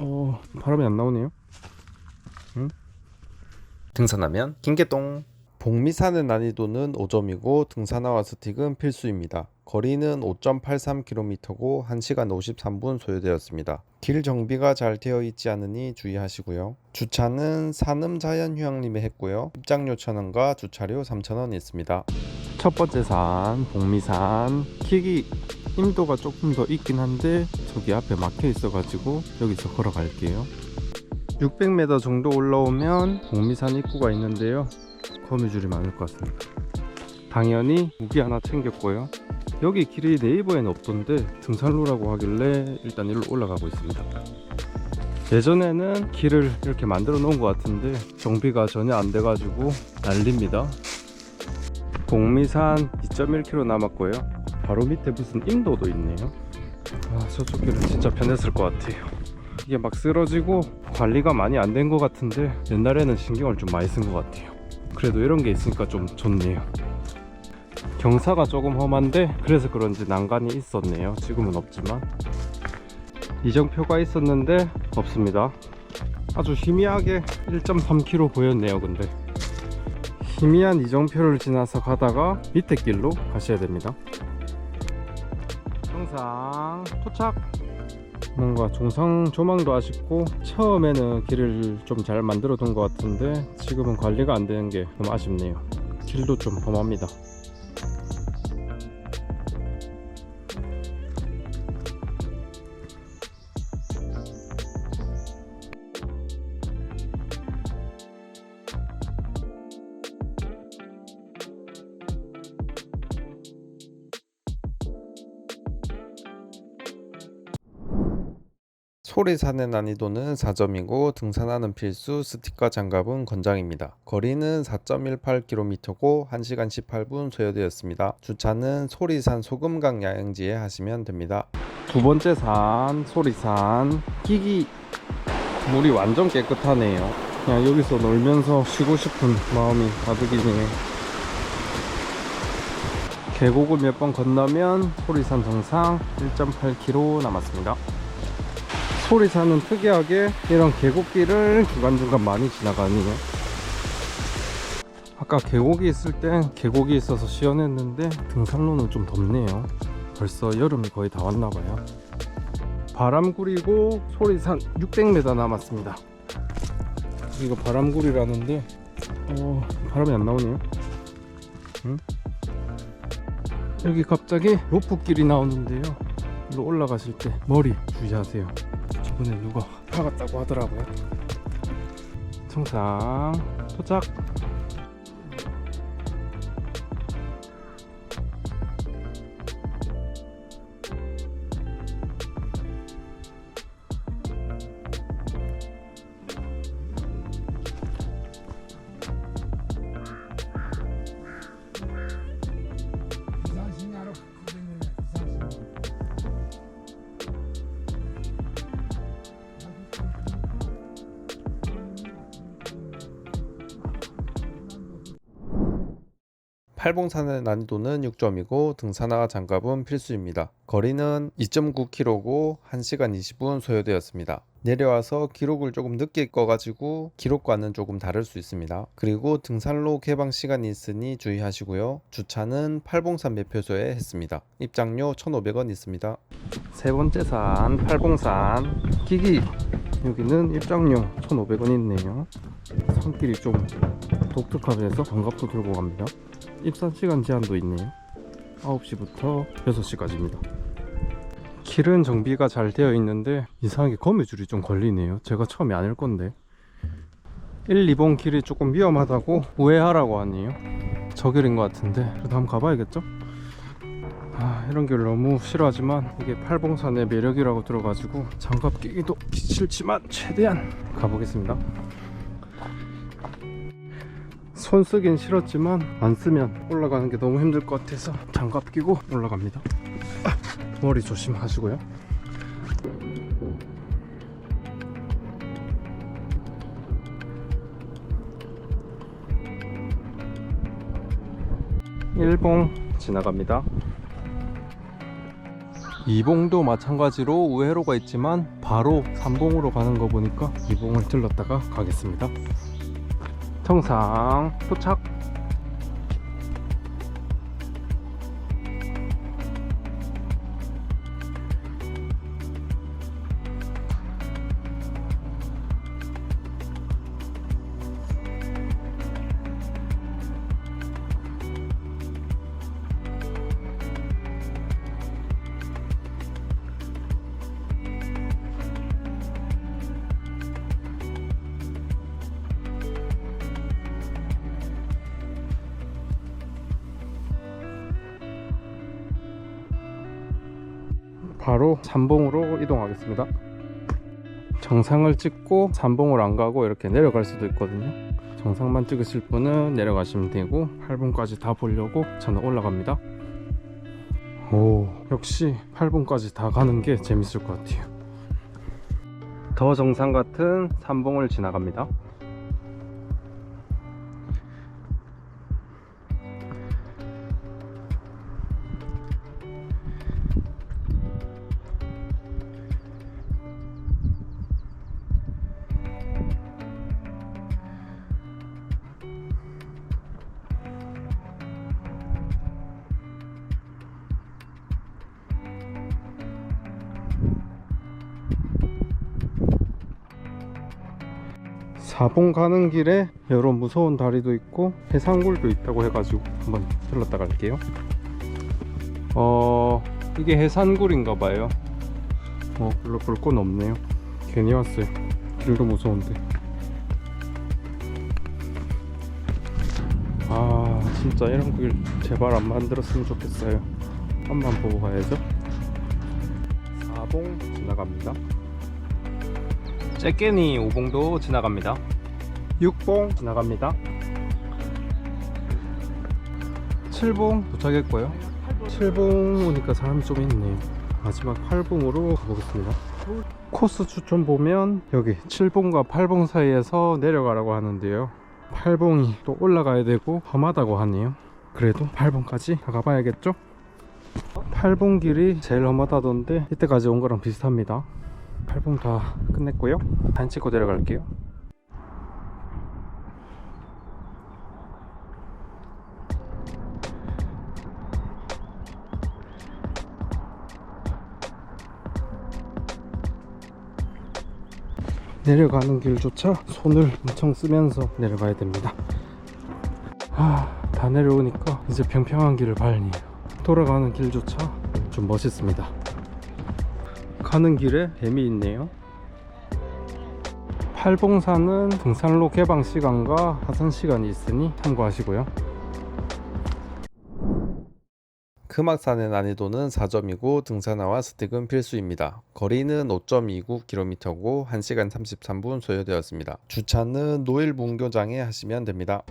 어 바람이 안 나오네요. 등산하면 킹계동 복미산의 난이도는 5점이고 등산화와 스틱은 필수입니다. 거리는 5.83km고 1시간 53분 소요되었습니다. 길 정비가 잘 되어 있지 않으니 주의하시고요. 주차는 산음 자연휴양림에 했고요. 입장료 1,000원과 주차료 3,000원 있습니다. 첫 번째 산 복미산 킥이 임도가 조금 더 있긴 한데 저기 앞에 막혀 있어 가지고 여기서 걸어갈게요. 600m 정도 올라오면 복미산 입구가 있는데요. 거미줄이 많을 것 같습니다. 당연히 무기 하나 챙겼고요. 여기 길이 네이버에는 없던데 등산로라고 하길래 일단 일로 올라가고 있습니다. 예전에는 길을 이렇게 만들어 놓은 것 같은데 정비가 전혀 안 돼가지고 난립니다 복미산 2.1km 남았고요. 바로 밑에 무슨 인도도 있네요. 아, 저쪽 길은 진짜 편했을 것 같아요. 이게 막 쓰러지고 관리가 많이 안 된 것 같은데 옛날에는 신경을 좀 많이 쓴 것 같아요. 그래도 이런 게 있으니까 좀 좋네요. 경사가 조금 험한데 그래서 그런지 난간이 있었네요. 지금은 없지만 이정표가 있었는데 없습니다. 아주 희미하게 1.3km 보였네요. 근데 희미한 이정표를 지나서 가다가 밑에 길로 가셔야 됩니다. 정상 도착. 뭔가 종상 조망도 아쉽고 처음에는 길을 좀 잘 만들어 둔 것 같은데 지금은 관리가 안 되는 게 좀 아쉽네요. 길도 좀 험합니다. 소리산의 난이도는 4점이고 등산하는 필수 스틱과 장갑은 권장입니다. 거리는 4.18km고 1시간 18분 소요되었습니다. 주차는 소리산 소금강 야영지에 하시면 됩니다. 두 번째 산 소리산 끼기 물이 완전 깨끗하네요 그냥 여기서 놀면서 쉬고 싶은 마음이 가득이네요 계곡을 몇 번 건너면 소리산 정상 1.8km 남았습니다 소리산은 특이하게 이런 계곡길을 중간중간 많이 지나가네요 아까 계곡이 있을 땐 계곡이 있어서 시원했는데 등산로는 좀 덥네요. 벌써 여름이 거의 다 왔나봐요. 바람구리고 소리산 600m 남았습니다. 이거 바람구리라는데 어, 바람이 안 나오네요. 응? 여기 갑자기 로프길이 나오는데요. 올라가실 때 머리 주의하세요 저번에 누가 박았다고 하더라고요. 청상 도착 팔봉산의 난이도는 6점이고 등산화 장갑은 필수입니다. 거리는 2.9km고 1시간 20분 소요되었습니다. 내려와서 기록을 조금 늦게 꺼가지고 기록과는 조금 다를 수 있습니다. 그리고 등산로 개방 시간이 있으니 주의하시고요. 주차는 팔봉산 매표소에 했습니다. 입장료 1,500원 있습니다. 세 번째 산 팔봉산 기기 여기는 입장료 1,500원 있네요 산길이 좀 독특하면서 장갑도 들고 갑니다 입산 시간 제한도 있네요. 9시부터 6시까지입니다. 길은 정비가 잘 되어 있는데 이상하게 거미줄이 좀 걸리네요. 제가 처음에 아닐 건데. 1, 2번 길이 조금 위험하다고 우회하라고 하네요. 저 길인 것 같은데 그래도 한번 가봐야겠죠? 아, 이런 길 너무 싫어하지만 이게 팔봉산의 매력이라고 들어가지고 장갑 끼기도 싫지만 최대한 가보겠습니다. 손 쓰긴 싫었지만 안 쓰면 올라가는 게 너무 힘들 것 같아서 장갑 끼고 올라갑니다. 아, 머리 조심하시고요. 일봉 지나갑니다. 이봉도 마찬가지로 우회로가 있지만 바로 삼봉으로 가는 거 보니까 이봉을 들렀다가 가겠습니다. 정상 도착. 바로 삼봉으로 이동하겠습니다. 정상을 찍고 삼봉을 안 가고 이렇게 내려갈 수도 있거든요. 정상만 찍으실 분은 내려가시면 되고 8봉까지 다 보려고 저는 올라갑니다. 오, 역시 8봉까지 다 가는 게 재밌을 것 같아요. 더 정상 같은 삼봉을 지나갑니다. 사봉 가는 길에 이런 무서운 다리도 있고 해상굴도 있다고 해가지고 한번 들렀다 갈게요. 어 이게 해산굴인가 봐요. 어 별로 볼 건 없네요. 괜히 왔어요. 길도 무서운데. 아 진짜 이런 길 제발 안 만들었으면 좋겠어요. 한번 보고 가야죠. 사봉 지나갑니다. 째깨니 오봉도 지나갑니다. 6봉 지나갑니다. 7봉 도착했고요. 7봉 오니까 사람이 좀 있네요. 마지막 8봉으로 가보겠습니다. 코스 추천 보면 여기 7봉과 8봉 사이에서 내려가라고 하는데요. 8봉이 또 올라가야 되고 험하다고 하네요. 그래도 8봉까지 가봐야겠죠? 8봉 길이 제일 험하다던데 이때까지 온 거랑 비슷합니다. 8봉 다 끝냈고요. 단 찍고 내려갈게요. 내려가는 길조차 손을 엄청 쓰면서 내려가야 됩니다. 아, 다 내려오니까 이제 평평한 길을 밟네요. 돌아가는 길조차 좀 멋있습니다. 가는 길에 뱀이 있네요. 팔봉산은 등산로 개방 시간과 하선 시간이 있으니 참고하시고요. 금악산의 난이도는 4점이고 등산화와 스틱은 필수입니다. 거리는 5.29km고 1시간 33분 소요되었습니다. 주차는 노일 문교장에 하시면 됩니다.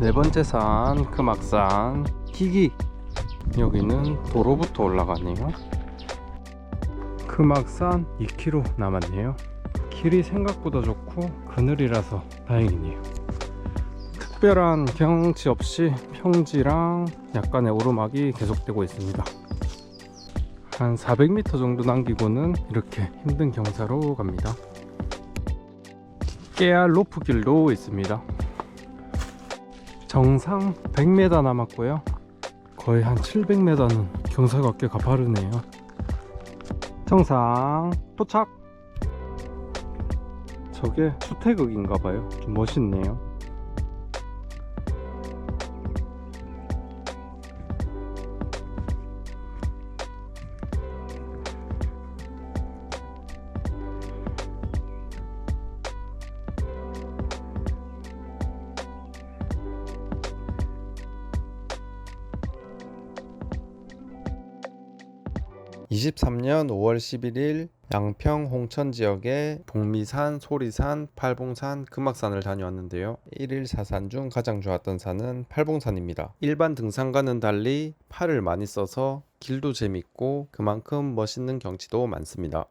네 번째 산 금악산 희기 여기는 도로부터 올라가네요. 금악산 2km 남았네요. 길이 생각보다 좋고 그늘이라서 다행이네요. 특별한 경치 없이 평지랑 약간의 오르막이 계속되고 있습니다. 한 400m 정도 남기고는 이렇게 힘든 경사로 갑니다. 깨알 로프 길도 있습니다. 정상 100m 남았고요. 거의 한 700m는 경사가 꽤 가파르네요. 정상 도착. 저게 수태극인가봐요. 좀 멋있네요. (23년 5월 11일) 양평 홍천 지역의 북미산, 소리산, 팔봉산, 금악산을 다녀왔는데요. 1일 사산 중 가장 좋았던 산은 팔봉산입니다. 일반 등산과는 달리 팔을 많이 써서 길도 재밌고 그만큼 멋있는 경치도 많습니다.